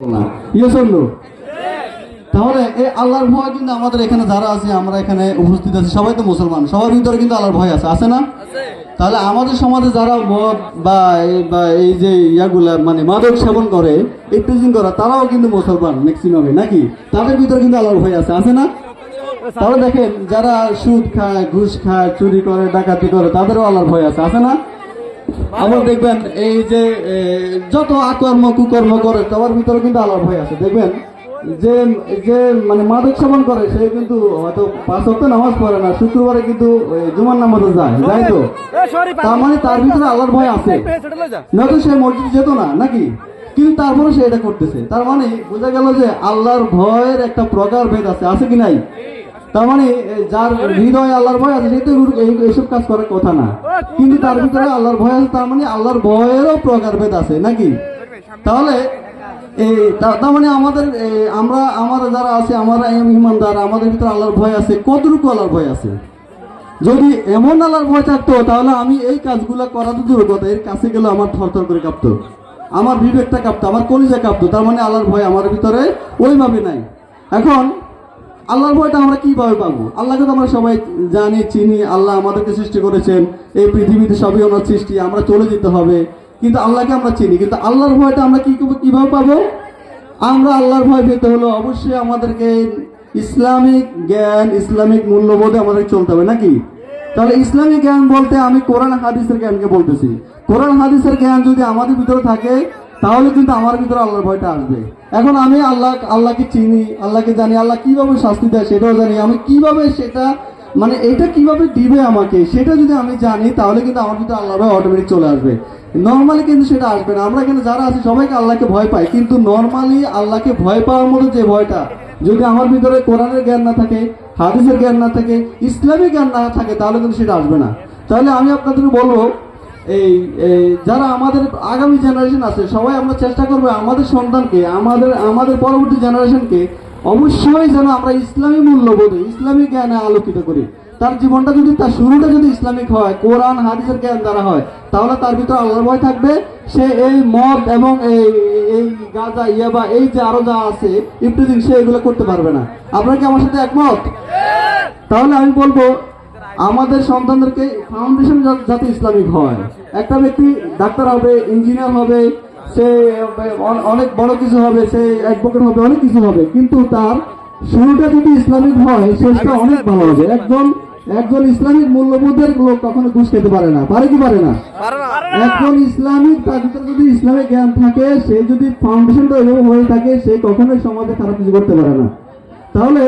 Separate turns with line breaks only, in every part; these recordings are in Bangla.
ইয়ে তাহলে এই আল্লাহর ভয় কিন্তু আমাদের এখানে যারা আছে, আমরা এখানে উপস্থিত আছি। সবাই তো মুসলমান, সবার ভিতরে কিন্তু আল্লাহর ভয় আছে। আছে না? তাহলে আমাদের সমাজে যারা মদ বা এই যে ইয়াগুলা মানে মাদক সেবন করে ইফটিজিং করে, তারাও কিন্তু মুসলমান ম্যাক্সিমামে নাকি? তাদের ভিতরে কিন্তু আল্লাহর ভয় আছে। আছে না? তাহলে দেখেন, যারা সুদ খায়, ঘুষ খায়, চুরি করে, ডাকাতি করে, তাদেরও আল্লাহর ভয় আছে। আছে না? আবার দেখবেন এই যে যত আকর্ম কুকর্ম করে সবার ভিতরে কিন্তু আল্লাহর ভয় আছে। দেখবেন যে যে মানে মাদক সেবন করে সে কিন্তু হয়তো পাঁচ সপ্তাহ নামাজ পড়ে না শুক্রবারে কিন্তু জুমার নামাজে যায় যাই তো? তার মানে তার ভিতরে আল্লাহর ভয় আছে। নয়তো সে মসজিদ যেত না নাকি? কিন্তু তারপরে সে এটা করতেছে। তার মানে বোঝা গেল যে আল্লাহর ভয়ের একটা প্রকার ভেদ আছে আছে কি নাই? তার মানে যার হৃদয়ে আল্লাহর ভয় আছে সে এইসব কাজ করার কথা না। কিন্তু তার ভিতরে আল্লাহর ভয় আছে তার মানে আল্লাহর ভয়েরও প্রকারভেদ আছে নাকি? তাহলে এই তার মানে আমাদের আমরা আমরা যারা আছে আমরা ইমানদার আমাদের ভিতরে আল্লাহর ভয় আছে কতটুকু আল্লাহর ভয় আছে? যদি এমন আল্লাহর ভয় থাকতো তাহলে আমি এই কাজগুলো করা তো দূর কথা এর কাছে গেলে আমার থরথর করে কাঁপতো। আমার বিবেকটা কাঁপতো আমার কলিজা কাঁপতো তার মানে আল্লাহর ভয় আমার ভিতরে ওইভাবে নাই। এখন আল্লাহর ভয়টা আমরা কীভাবে পাবো? আল্লাহকে তো আমরা সবাই জানি, চিনি, আল্লাহ আমাদেরকে সৃষ্টি করেছেন, এই পৃথিবীতে সবই ওনার সৃষ্টি, আমরা চলে যেতে হবে। কিন্তু আল্লাহকে আমরা চিনি, কিন্তু আল্লাহর ভয়টা আমরা কি কীভাবে পাবো? আমরা আল্লাহর ভয় পেতে হলো অবশ্যই আমাদেরকে ইসলামিক জ্ঞান, ইসলামিক মূল্যবোধে আমাদের চলতে হবে, নাকি? তাহলে ইসলামিক জ্ঞান বলতে আমি কোরআন, হাদিসের জ্ঞানকে বলতেছি। কোরআন, হাদিসের জ্ঞান যদি আমাদের ভিতরে থাকে তাহলে কিন্তু আমার ভিতরে আল্লাহর ভয়টা আসবে। এখন আমি আল্লাহ, আল্লাহকে চিনি, আল্লাহকে জানি, আল্লাহ কীভাবে শাস্তি দেয় সেটাও জানি। আমি কীভাবে সেটা মানে এটা কীভাবে দিবে আমাকে সেটা যদি আমি জানি, তাহলে কিন্তু আমার ভিতরে আল্লাহ ভয় অটোমেটিক চলে আসবে। নর্মালি কিন্তু সেটা আসবে না। আমরা কিন্তু যারা আছি, সবাইকে আল্লাহকে ভয় পাই। কিন্তু নর্মালি আল্লাহকে ভয় পাওয়ার মতো যে ভয়টা, যদি আমার ভিতরে কোরআনের জ্ঞান না থাকে, হাদিসের জ্ঞান না থাকে ইসলামিক জ্ঞান না থাকে, তাহলে কিন্তু সেটা আসবে না। তাহলে আমি আপনাদেরকে বলব এই এই যারা আমাদের আগামী জেনারেশন আছে সবাই আমরা চেষ্টা করব আমাদের সন্তানকে আমাদের আমাদের পরবর্তী জেনারেশনকে অবশ্যই যেন আমরা ইসলামী মূল্যবোধে ইসলামী জ্ঞানে আলোকিত করি। তার জীবনটা যদি তার শুরুটা যদি ইসলামিক হয় কোরআন হাদিসের জ্ঞান দ্বারা হয় তাহলে তার ভিতরে আল্লাহর ভয় থাকবে। সে এই মদ এবং এই এই গাঁজা ইয়াবা এই যে আরও যা আছে ইফটিজিং সে এগুলো করতে পারবে না। আপনার কি আমার সাথে একমত? তাহলে আমি বলব আমাদের সন্তানদেরকে ফাউন্ডেশন যাতে ইসলামিক হয়। একটা ব্যক্তি ডাক্তার হবে ইঞ্জিনিয়ার হবে সে অনেক বড় কিছু হবে সে অ্যাডভোকেট হবে অনেক কিছু হবে কিন্তু তার শুরুটা যদি ইসলামিক হয় শেষটা অনেক ভালো হবে। একজন একজন ইসলামিক মূল্যবোধের লোক কখনো ঘুষ খেতে পারে না। পারে কি পারে না? একজন ইসলামিক তার ভিতরে যদি ইসলামিক জ্ঞান থাকে সে যদি ফাউন্ডেশনটা এভাবে হয়ে থাকে সে কখনোই সমাজে খারাপ কিছু করতে পারে না। তাহলে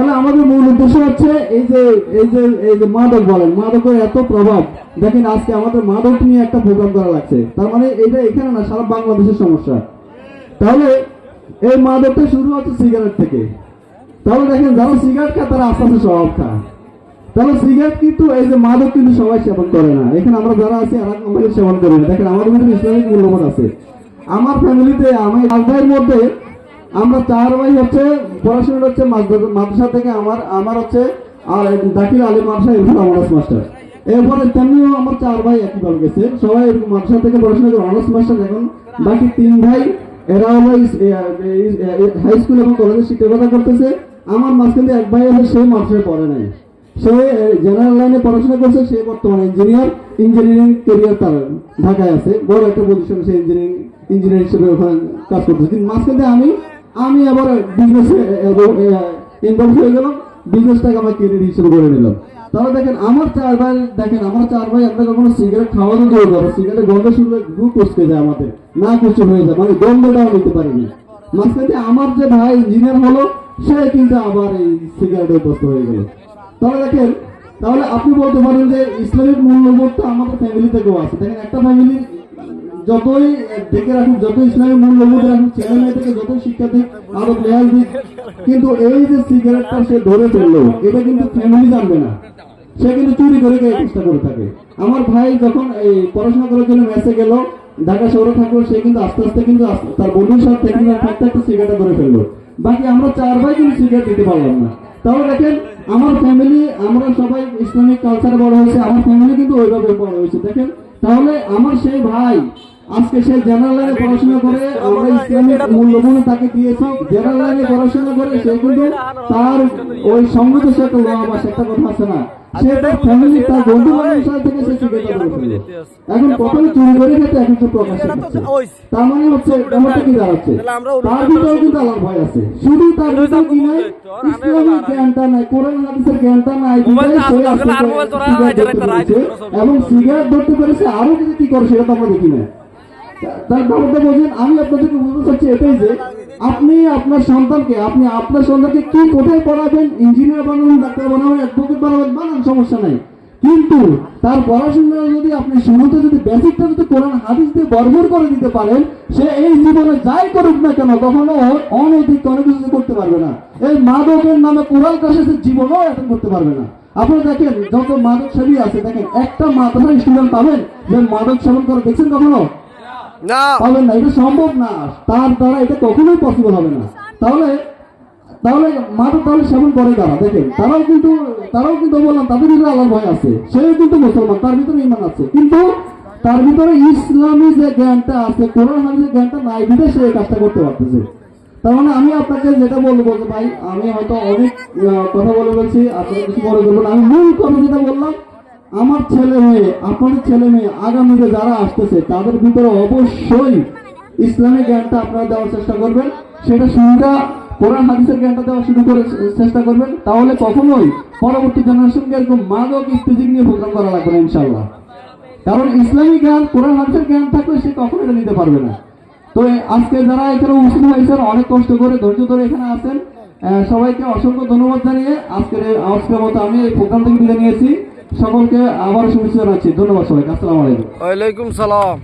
তাহলে আমাদের মূল উদ্দেশ্য হচ্ছে এই যে এই যে এই যে মাদক বলেন, মাদকের এত প্রভাব। দেখেন আজকে আমাদের মাদক নিয়ে একটা প্রোগ্রাম করা লাগছে। তার মানে এটা এখানে না, সারা বাংলাদেশের সমস্যা। তাহলে এই মাদকটা শুরু হচ্ছে সিগারেট থেকে। তাহলে দেখেন, যারা সিগারেট খায়, তারা আস্তে আস্তে স্বভাব খায়। তাহলে সিগারেট কিন্তু, এই যে মাদক কিন্তু সবাই সেবন করে না। এখানে আমরা যারা আছি, আর আমাদের সেবন করি না। দেখেন, আমাদের মধ্যে ইসলামিক মূল্যবোধ আছে। আমার ফ্যামিলিতে আমি ভাইয়ের মধ্যে আমরা চার ভাই হচ্ছে পড়াশোনা হচ্ছে মাদ্রাসা- থেকে আমার আমার হচ্ছে আর দাখিল আলী মাদ্রাসা, এরপর অনার্স মাস্টার এরপরে তেমনিও আমার চার ভাই একই দল গেছে। সবাই এরকম মাদ্রাসা থেকে পড়াশোনা করে অনার্স মাস্টার এখন বাকি তিন ভাই, এরা হলো হাই স্কুল এবং কলেজে শিক্ষকতা করতেছে। আমার মাঝখান এক ভাই হলো সেই মাদ্রাসায় পড়ে নাই। সে জেনারেল লাইনে পড়াশোনা করছে, সে বর্তমানে ইঞ্জিনিয়ার ইঞ্জিনিয়ারিং কেরিয়ার তার ঢাকায় আছে। বড় একটা পজিশন সে ইঞ্জিনিয়ারিং ইঞ্জিনিয়ার হিসেবে ওখানে কাজ করতেছে। মাঝখান দিয়ে আমি আমি আবার বিজনেসে ইনভলভ হয়ে গেলাম বিজনেসটাকে আমার কেরিয়ার হিসেবে করে নিলাম তাহলে দেখেন, আমার চার ভাই, দেখেন, আমার চার ভাই আমরা কখনো সিগারেট খাওয়ানো দিয়ে যাব সিগারেটের গন্ধ শুনলে গু কুচকে যায় আমাদের, না কুচকে হয়ে যায় মানে গন্ধটাও নিতে পারিনি মাঝখানে আমার যে ভাই ইঞ্জিনিয়ার হলো, সে কিন্তু আবার এই সিগারেটে অভ্যস্ত হয়ে গেল। তাহলে দেখেন, তাহলে আপনি বলতে পারেন যে ইসলামিক মূল্যবোধটা আমাদের ফ্যামিলি থেকেও আছে। দেখেন, একটা ফ্যামিলি যতই দেখে রাখুক যত ইসলামিক মূল্যবোধ রাখুক ছেলে থেকে যত শিক্ষা দিক, আরও প্লেয়ার দিক। কিন্তু এই যে সিগারেটটা সে ধরে ফেলল, এটা কিন্তু ফ্যামিলি জানবে না। সে কিন্তু চুরি করে খেয়ে চেষ্টা করে থাকে। আমার ভাই যখন এই পড়াশোনা করার জন্য মেসে গেল, ঢাকা শহরে থাকল, সে কিন্তু আস্তে আস্তে কিন্তু তার বন্ধুর সাথে থাকতে একটা সিগারেট ধরে ফেলল। বাকি আমরা চার ভাই কিন্তু সিগারেট দিতে পারলাম না। তাহলে দেখেন, আমার ফ্যামিলি আমরা সবাই ইসলামিক কালচারে বড় হয়েছে, আমার ফ্যামিলি কিন্তু ওইভাবে বড় হয়েছে। দেখেন, তাহলে আমার সেই ভাই আজকে সে জেনারেল লাইনে পড়াশোনা করে আমরা ইসলামিক তাকে দিয়েছি। জেনারেল লাইনে পড়াশোনা করে সে কিন্তু তার ওই সঙ্গত সে একটা কথা আছে না। সে তার ফ্যামিলি তার বন্ধু বান্ধবের থেকে সে এখন প্রথমে চুরি করে খেতে এখন সে প্রকাশ তার মানে হচ্ছে ব্যাপারটা কি দাঁড়াচ্ছে? তার ভিতরে কিন্তু আল্লাহর ভয় আছে। শুধু তার ভিতরে কি নাই? ইসলামিক জ্ঞানটা নাই কোরআন হাদিসের জ্ঞানটা নাই। এবং সিগারেট ধরতে পেরেছে আরও কিছু কি করে সেটা তো আমরা দেখি না তার ব্যাপারটা বলছেন, আমি আপনাদেরকে বলতে চাচ্ছি এটাই যে, আপনি আপনার সন্তানকে, আপনি আপনার সন্তানকে কি কোথায় পড়াবেন? ইঞ্জিনিয়ার বানাবেন, ডাক্তার বানাবেন অ্যাডভোকেট বানাবেন, বানান, সমস্যা নাই। কিন্তু তার পড়াশোনা যদি আপনি শুরুতে যদি বেসিকটা যদি কোরআন, হাদিস দিয়ে বর্বর করে দিতে পারেন, সে এই জীবনে যাই করুক না কেন, কখনো অনৈতিক কোনো কিছু করতে পারবে না। এই মাদকের নামে কোরআন কাছে সে জীবনও অ্যাটেন্ড করতে পারবে না। আপনারা দেখেন, যত মাদক সেবী আছে, দেখেন, একটা মাদ্রাসার স্টুডেন্ট পাবেন, যে মাদক সেবন করে, দেখছেন কখনো? পাবেন না, এটা সম্ভব না। তার দ্বারা এটা কখনোই পসিবল হবে না। তাহলে তাহলে মাদক তাহলে সেবন করে তারা, দেখেন। তারাও কিন্তু তারাও কিন্তু বললাম, তাদের ভিতরে আল্লাহর ভয় আছে। সেও কিন্তু মুসলমান, তার ভিতরে ইমান আছে। কিন্তু তার ভিতরে ইসলামী যে জ্ঞানটা আছে, কোরআন হাদিসের জ্ঞানটা নাই বিধে সে কাজটা করতে পারতেছে। তার মানে আমি আপনাকে যেটা বলব বলতে ভাই, আমি হয়তো অনেক কথা বলে বলছি আপনারা কিছু মনে করবেন। আমি মূল কথা যেটা বললাম আমার ছেলে মেয়ে আপনার ছেলে মেয়ে, আগামীতে যারা আসতেছে, তাদের ভিতরে অবশ্যই ইসলামিক জ্ঞানটা আপনারা দেওয়ার চেষ্টা করবেন। সেটা শুরুটা কোরআন, হাদিসের জ্ঞানটা দেওয়া শুরু করে চেষ্টা করবেন। তাহলে কখনোই পরবর্তী জেনারেশনকে এরকম মাদক, ইত্যাদি নিয়ে প্রোগ্রাম করা লাগবে না ইনশাল্লাহ কারণ ইসলামিক জ্ঞান, কোরআন, হাদিসের জ্ঞান থাকলে সে কখনো এটা নিতে পারবে না। তো আজকে যারা এখানে উপস্থিত হয়েছেন, অনেক কষ্ট করে ধৈর্য ধরে এখানে আসেন সবাইকে অসংখ্য ধন্যবাদ জানিয়ে আজকের আজকের মতো আমি এই প্রোগ্রাম থেকে বিদায় নিয়েছি। সকলকে আবার শুভেচ্ছা জানাচ্ছি। ধন্যবাদ সবাইকে। আসসালামু আলাইকুম।
ওয়ালাইকুম সালাম।